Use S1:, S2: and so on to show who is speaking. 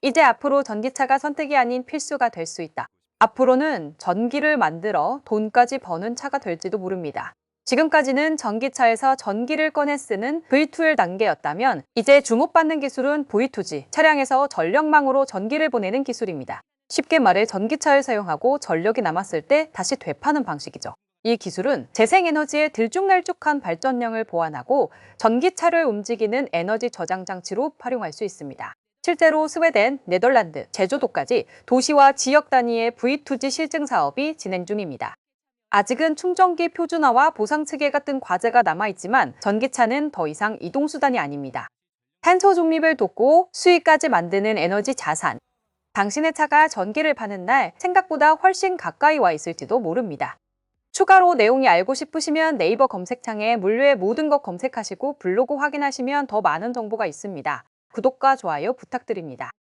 S1: 이제 앞으로 전기차가 선택이 아닌 필수가 될 수 있다. 앞으로는 전기를 만들어 돈까지 버는 차가 될지도 모릅니다. 지금까지는 전기차에서 전기를 꺼내 쓰는 V2L 단계였다면 이제 주목받는 기술은 V2G, 차량에서 전력망으로 전기를 보내는 기술입니다. 쉽게 말해 전기차를 사용하고 전력이 남았을 때 다시 되파는 방식이죠. 이 기술은 재생에너지의 들쭉날쭉한 발전량을 보완하고 전기차를 움직이는 에너지 저장 장치로 활용할 수 있습니다. 실제로 스웨덴, 네덜란드, 제주도까지 도시와 지역 단위의 V2G 실증 사업이 진행 중입니다. 아직은 충전기 표준화와 보상 체계 같은 과제가 남아있지만 전기차는 더 이상 이동수단이 아닙니다. 탄소 중립을 돕고 수익까지 만드는 에너지 자산. 당신의 차가 전기를 파는 날 생각보다 훨씬 가까이 와 있을지도 모릅니다. 추가로 내용이 알고 싶으시면 네이버 검색창에 물류의 모든 것 검색하시고 블로그 확인하시면 더 많은 정보가 있습니다. 구독과 좋아요 부탁드립니다.